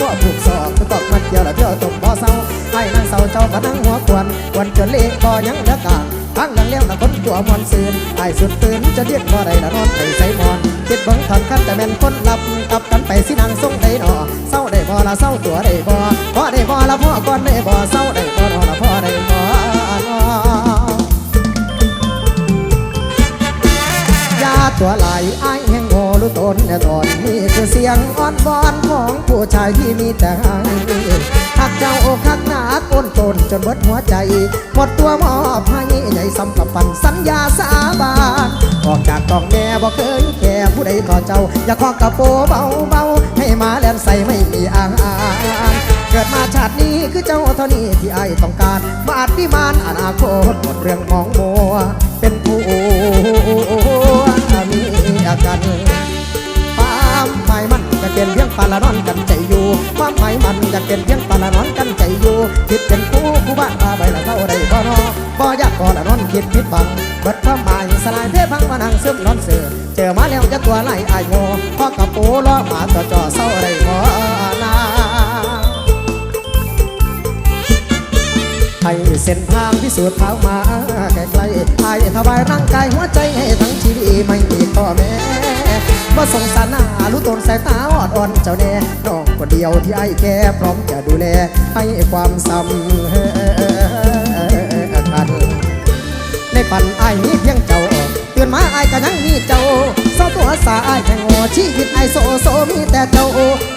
ตัวผูกสอกตอกมัดเกี่ยวละเที่ยวตกบ่อเศร้าไอ้นางเศร้าเจ้าก็นั่งหัวควนควนจนเละบ่อยังเลือกาทั้งหลังเลี้ยวละคนจัวมอนซื่นไอ้สุดตื่นจะเรียกบ่อใดละนอนไปใส่มอนคิดเบิ่งทางขั้นแต่แม่นคนหลับกลับกันไปสินางทรงได้หนอเศร้าได้บ่อละเศร้าตัวได้บ่อพ่อได้บ่อละพ่อก่อนได้บ่อเศร้าได้บ่อละพ่อได้บ่อตัวไหลไอ้แห่งโอรู้ตนแต่ตอนนี้คือเสียงอ่อนบอนายที่มีแต่ให้หักเจ้าอกหักหนาก้นตนจนเบิดหัวใจ หมดตัวมอบให้ใหญ่ซ้ำกับปันสัญญาสาบานออกจากกองแม่บอกเคยแค่ผู้ใดขอเจ้า อย่าคล้อกระโปเบาเบาให้มาแลมใส่ไม่มีอ่างเกิดมาชาตินี้คือเจ้าเท่านี้ที่ไอต้องการมาอาดพิมานอนาคตหมดเรื่องมองมัว เป็นผู้มีอาการความหมายมันก็เป็นเพียงปลาละนอนกัน มันอยากเป็นเพียงปาละนอนกันใจอยู่คิดเป็นคู่ผู้บ้านมาใบละเท่าไรก็นอบ่อยากพอละนอนคิดผิดบังเบิดความหมายสลายเพ่พังมานังซึมนอนเสือเจอมาแล้วจะตัวไหลอายโง่พ่อกับปูล้อมาต่อจ่อเศร้าไรหมอนาให้เส้นทางพิสูจน์เท้ามาไกลๆไอ้ถวายร่างกายหัวใจให้ทั้งชีวิตไม่มีพ่อแม่มาสงสารหน้ารู้ตนสายตาอ่อนอนเจ้าแน่ คนเดียวที่ไอ้แกพร้อมจะดูแลให้ความสำคัญในปันไอ้นี้เพียงเจ้าเตือนมาไอ้ก็ยังมีเจ้าเศาตัวสาไอ้แข่งโอชีวิตไอ้โซโซมีแต่เจ้า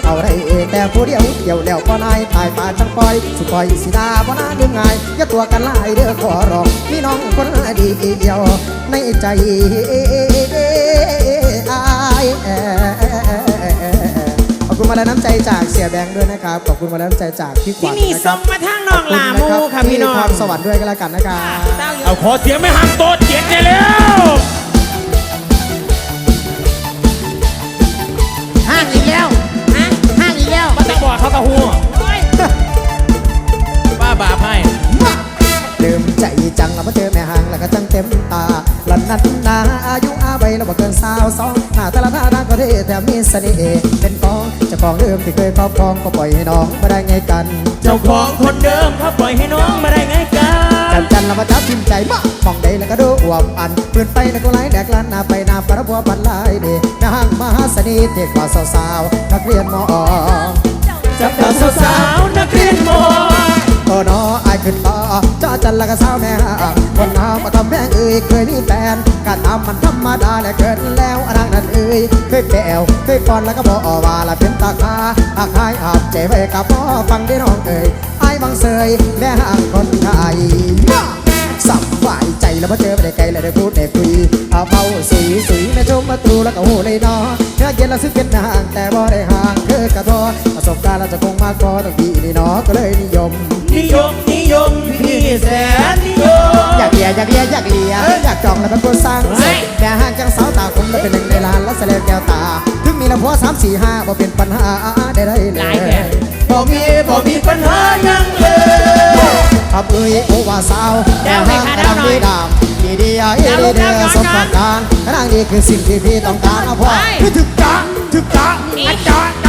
เอาไรแต่ผู้เดียวเดียวแล้วก็นายตายป่าจังปอยสุปอยสีดาบ่น่าเดึองงยอย่าตัวกันลายเด้อขอร้องมีน้องคนดีเดียวในใจไอ้ มาแล้วน้ำใจจากเสียแบงค์ด้วยนะครับ ขอบคุณมาแล้วน้ำใจจากพี่ขวัญนี่ะครับส่งมาทั้งนองลามูค่ะพี่น้องความสวรรค์ด้วยก็แล้วกันนะครับเอาขอเสียงไม่หักโตเจ็ดเลยแล้วห้างอีกแล้วฮะห้างอีกแล้วมาตั้บ่อเขาตะหัวบ้าบาให้เดิมใจจังเล้วมาเจอแม่หางแล้วก็จังเต็มตาหลังนั้นนาอายุอาใบแล้วบ่เกินสาวสองหน้าแต่ละท่าดังก็เท่แต่มีเสน่ห์เป็นกองาของเดิมที่เคยครอบครองก็ปล่อยให้น้องมาได้ไงกัน เจ้าของคนเดิมเขาปล่อยให้น้องมาได้ไงกันจันจันเรามาจับจิ้มใจมากมองใดแล้วก็ดูอวบอันเปลื่นไปแล้วก็ไหลแดกลันนาไปนาประพัวบันลายเดนางมหาสนีเด็กกว่าสาวๆนักเรียนมอจับตาสาวๆนักเรียนมอโอ้น้ออายขึ้นต่อ จันละก็สาวแม่คนหามาทำแม่งเอ้ยเคยมีแฟนก็ทำมันธรรมดาแหละเกิดแล้วอรังนั้นเอ้ยเคยแปวเคยปอนแล้วก็บอกว่าละเป็นตาคาอาคายอับใจไวกับพ่อฟังได้น้องเอ้ยไอ้บางเสยแม่ห่างคนไทยสับฝ่ายใจแล้วพอเจอไม่ได้ไกลแล้วได้พูดได้คุยเอาเผาสีสีแม่ชมมาตูแล้วก็โหเลยนอเนื้อเย็นแล้วซึ้งเป็นางแต่บ่ได้ห่างคือกระทอประสบการณ์เราจะคงมากพอต้องดีนี่นอก็เลยนิยม แสนยอยากเลียอยากเลียอยากเลียเอยอยากจองแล้วเป็นผู้สร้างแต่ห่างจังสาวตาคมแล้วเป็นหนึ่งในลานแล้วแสลงแก้วตา ถึงมีลำพัวสามสี่ห้าบ่เป็นปัญหาได้เลยบ่บ่มีบ่มีปัญหายังเลยขับเอ้ยโอวาสาวแต่ห่างกำลังดีดามดีดีอีดีเดียสมประการนั่งดีคือสิ่งที่พี่ต้องการเอาพอพี่ถึกจ้าถึกจ้าอันจ้า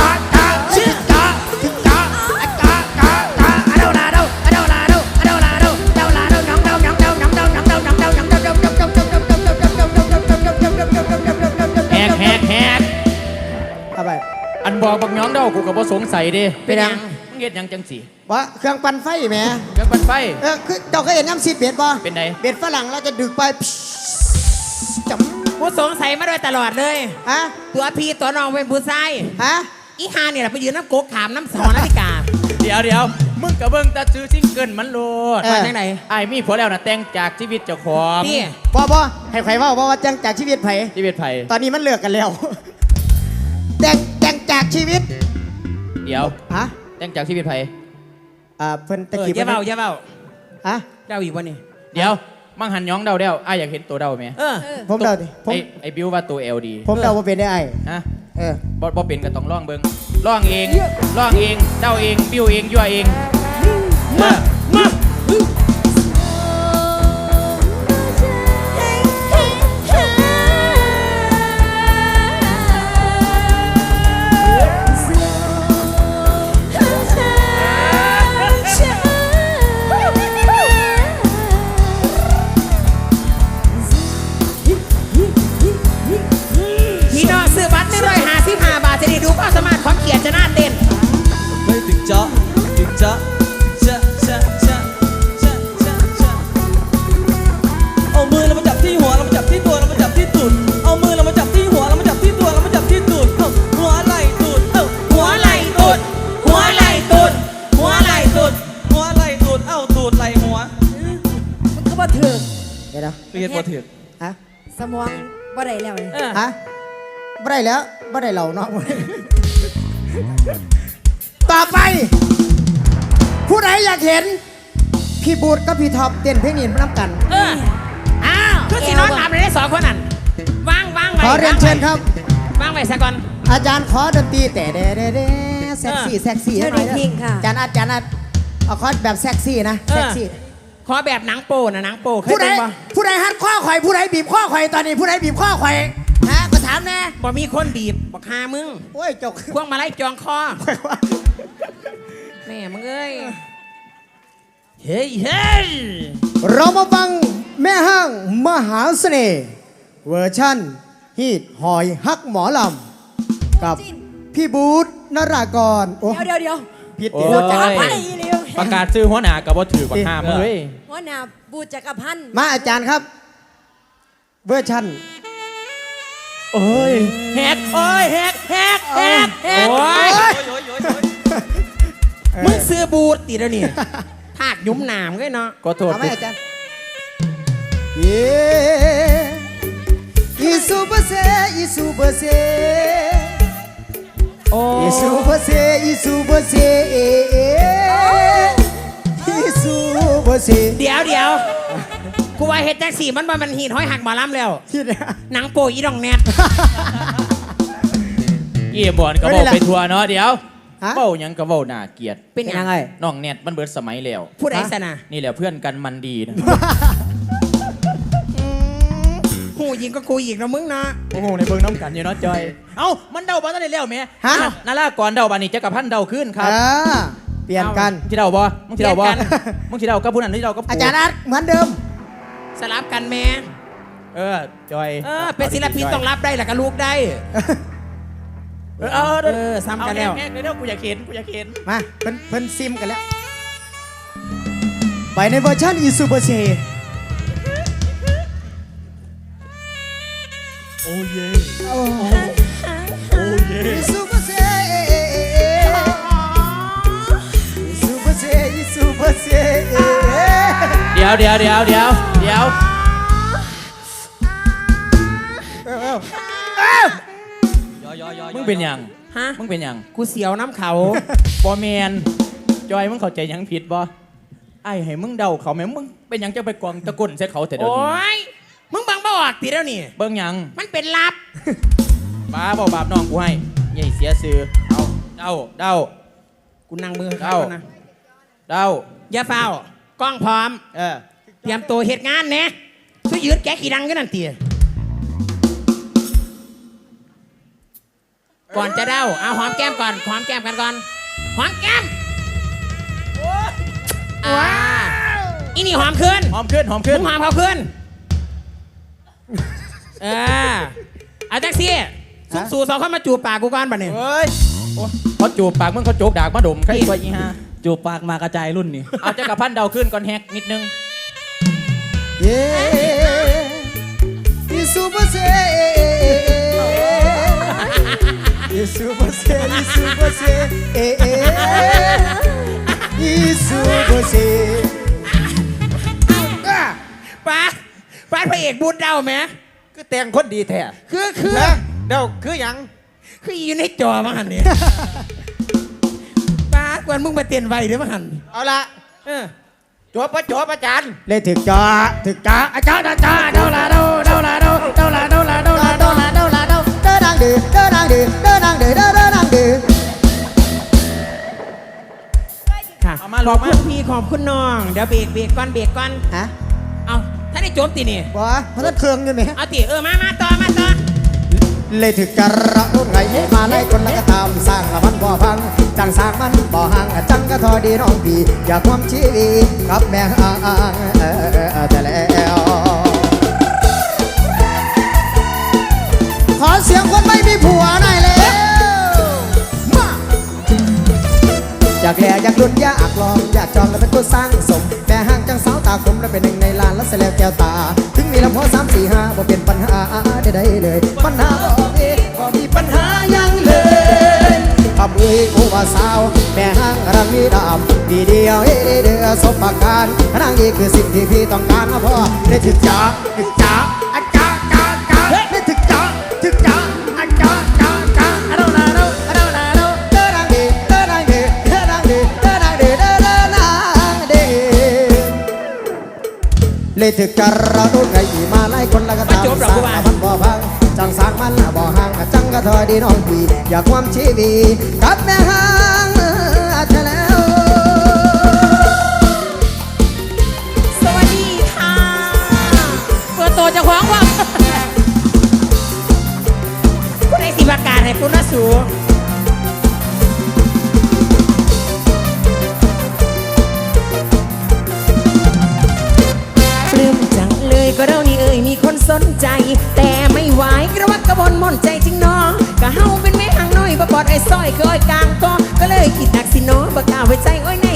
เอาไปอันบอกบักย้องเด้ากูก็บ่สงสัยเด้เป็นหยัง มึงเฮ็ดหยังจังสิว่าเครื่องปั่นไฟแหมเครื่องปั่นไฟ เออคือเจ้าเคยเห็นน้ำซีดเบ็ดป่ะเป็นไง เบ็ดฝรั่งเราจะดึกไปจับกูสงสัยมาโดยตลอดเลยฮะตัวพี่ตัวน้องเป็นผู้ชายฮะอีฮาเนี่ยแหละไปยืนน้ำโกกขามน้ำสองนาฬิกา เดี๋ยวเดี๋ยวมึงก็เบิ่งแตาซื้อซิงเกิลมันโลดมาจังไหนไอ้ายมีผัวแล้วนะแต่งจากชีวิตเจ้าของพี่บ่บ่ให้ใครเว่าบ่ว่าจังจากชีวิตไผชีวิตไผตอนนี้มันเลิกกันแล้ว แต่งแต่ง จากชีวิตเดี๋ยวฮะแต่งจากชีวิตไผอ่าเพิ่นตะเออกี้อย่าเบาอย่าเบาฮะเจ้าอีกวันนี้เดี๋ยวมังหันย้องเดาเดาไอ้ายอยากเห็นตัวเดาไหมเออ ผมเดาดิผมไอ้ไอ้บิวว่าตัวเอลดีผมเดาว่าเป็นได้ไอ้ฮะเออบ่บ่เป็นก็ต้องร้องเบิ่งร้องเองร้องเองเดาเองบิวเองยั่วเองมามา มองบ่ได้แล้วเลยเออฮะบ่ได้แล้วบ่ได้เหล่าเนาะต่อไป ผู้ใดอยากเห็น พี่บูดกับพี่ท็อปเต้นเพลงนี้มาน้ำกัน เออ อ้าวคือสินอนหลับเลยได้สองคนนั่นว่างว่างไว้ขอเรียนเชิญครับว่างไว้ซะก่อน อาจารย์ขอดนตรีแต่เดเดเดเซ็กซี่เซ็กซี่เชิญหน่อยอีกทิ้งค่ะอาจารย์อาจารย์เอาคอร์สแบบเซ็กซี่นะเออเซ็กซี่ ขอแบบหนังโป้นะหนังโป้เคยผู้ใดเป็นบ่ผู้ใดหันข้อข่อยผู้ใดบีบข้อข่อยตอนนี้ผู้ใดบีบข้อข่อยฮะก็ถามแน่บ่มีคนบีบบอกหามึงโอ้ยจกพวงมาลัยจองคอแม่มึงเอ้ยเฮ้ยเฮ้ยเรามาฟังแม่ห้างมหาเสน่ห์เวอร์ชั่นฮีดหอยฮักหมอลำกับพี่บูธนรากรโอ้เดี๋ยวเดี๋ยวเดี๋ยวผิดโอ้ติเราจะยเอาพันอีเลียว ประกาศซื้อหัวหน้ากับบ่ถือกว่าห้ามือเว้ยหัวหน้าบูจักรพันธ์มาอาจารย์ครับ เวอร์ชั่นโอ้ยแหกโอ้ยแหกแหกแหกแหกโอ้โอ้ยยมึงซื้อบูทติดแล้วนี่ภาคยุ้มหนามก็เนาะก็โทษเอาไหมอาจารย์เย้อีซูเปอร์เซอีซูเปอร์เซ โอ้อีซูเปอร์เซอีซูเปอร์เซเอเออีซูเปอร์เซเดี๋ยวเดี๋ยวกูว่าเฮ็ดแท็กซี่มันบ่มันหีดห้อยหักหมอลำแล้วที่เนี่ยหนังโปอีดองแนทเยี่ยบอนก็บอกไปทัวร์เนาะเดี๋ยวฮะ เบ้าหยังก็เบ้าหน้าเกลียดเป็นยังไงน้องเน็ตมันเบิดสมัยแล้วพูดไอ้สนะนี่แหละเพื่อนกันมันดีนะ หูยิงก็กูอีกนะมึงนะโอ้โหในเบิ่งน้ำกันอยู่เนาะจอย เอ้ามันเดาบ้านได้แล้วแม่ฮะอ้าวนาราก่อนเดาบ้านนี้จักรพันธ์เดาขึ้นครับอ่าเปลี่ยนกันมึงที่เดาบ่มึงที่เดาบ่มึงที่เดากับผู้นั้นที่เดากับกูอาจารย์อาร์ตเหมือนเดิม สลับกันแม่เออจอยเออเป็นศิลปินต้องรับได้แหละก็ลูกได้เออเออเออซ้ำกันแล้ว เอาแง่ๆเดี๋ยวกูอยากเห็นกูอยากเห็น มาเพิ่นเพิ่นซิมกันแล้ว ไปในเวอร์ชันอีซูเปอร์เซ โอ้เย่โอ้โอ้เย่อีซูเปอร์เซอีซูเปอร์เซอีซูเปอร์เซเดี๋ยวเดี๋ยวเดี๋ยวเดี๋ยวเดี๋ยว มึงเป็นหยังฮะ มึงเป็นหยังกูเสียวน้ำเขาบอแมนจอยมึงเข้าใจหยังผิดบ่ไอ้ให้มึงเดาเขาแม่มึงเป็นหยังจะไปกวางตะกุนใส่เขาแต่เดี๋ยวโอ้นี้ ยมึงบัง บออกติแล้วนี่เบิ่งหยังมันเป็นลับบ้าบ่บาปน้องกูให้ใหญ่เสียซื้อเอาเดาเดากูนั่งมือเอ้าเขานะเดาอย่าเฝ้ากล้องพร้อม เออ เตรียมตัวเหตุงานแหนะช่วยยืดแกะกี่ดังกันนั่นเตียก่อนจะเด้าเอาหอมแก้มก่อนหอมแก้มกันก่อนหอมแก้มอ่าอีนี่หอมขึ้นหอมขึ้นหอมมึขึ้นงหอมเขาขึ้น เออเอาแท็กซี่สุ่มสู่สองคนมาจูบปากกูก่อนบัดนี้เฮ้ยโอ้เขาจูบปากมึงเขาโจกดากมาดมใครกว่าอีห่าจูบปากมากระจายรุ่นนี่ เอาจักรพันธ์เดาขึ้นก่อนแฮกนิดนึง เย้อีซูเปอร์เซอีซูเปอร์เซอีซูเปอร์เซเอเออีซูเปอร์เซป้าป้าพระเอกบูดเดาไหม คือแต่งคนดีแท้คือคือเดาคือหยังคืออยู่ในจอมั้งหันเนี่ยป้ากวนมึงมาเตียนไวเดี๋ยวมั้งหันเอาละเออจบประจบอาจารย์เลยถึกจ้าถึกจ้าอาจารย์อาจารย์เดาละเดาเดาละเดาเดาละเดาละเดาละเดาละเดาละเดาเดินนางดื้อเดินนางดื้อเดินนางดื้อเดินนางดื้อค่ะเอามาขลองบมาคุณพี่ขอบคุณน้อง เดี๋ยวเบรกเบรกก่อนเบรกก่อนฮะเอา ถ้าได้จบตีนี่บ่เพราะนั้นเครื่องอยู่ไหมเอาตีเออมามาต่อมาต่อเลยถึกกระรุ่งไงมาไล่คนแล้วก็ตามสร้างละมันบ่พังจังสร้างมันบ่ห่างจังก็ทอดีน้องพี่อยากความชีวิตกับแม่อ่างเออเออแต่แล้วขอเสียงคนไม่มีผัวหน่อยเลยมาอยากแหล่อยากดุนอยากลองอยากจองแล้วเป็นตัวสร้างสมแม่ห้างจังสาวตาคมและเป็นหนึ่ง มัสแล้วแก้วตา ถึงมีลำหัวสามสี่ห้าบ่เป็นปัญหาใดๆเลย ปัญหาบ่มีบ่มีปัญหายังเลยปำเอ้ยโอว่าสาว แม่ห้างรังมีดามีเดียวเอ้เดือสบปากการนั่งนี้คือสิ่งที่พี่ต้องการนะพ่อได้ถึงจาก ถึกการเราดูไงอีมาไล่คนละก็ตามสร้างมันบ่พังจังสางมันบ่ห่างจังก็ถอยดีน้องพี่อยากความชีวีกับแม่ฮา ซอยเคยกลางก็ก็เลยคิดหนักสิโน้อบ่กล้าไว้ใจโอ้ย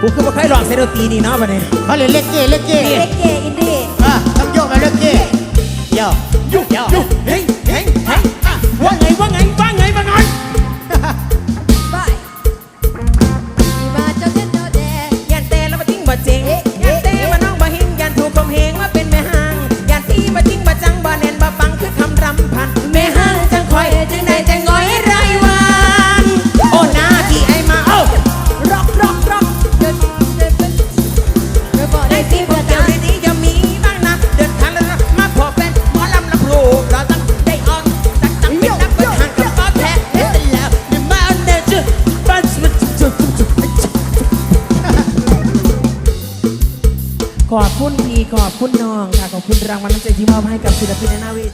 กูคือบ่เคยลองเซโรตีนี่เนาะบัดนี้เขาเลยเล็กเก้เล็กเก้เล็กเกอินดี้อะต้องโยกไปเล็กเก้เดี๋ยวโยกโยกเฮ้ คุณน้องค่ะขอบคุณรางวัลน้ำใจที่มอบให้กับศิลปินในหน้าเวที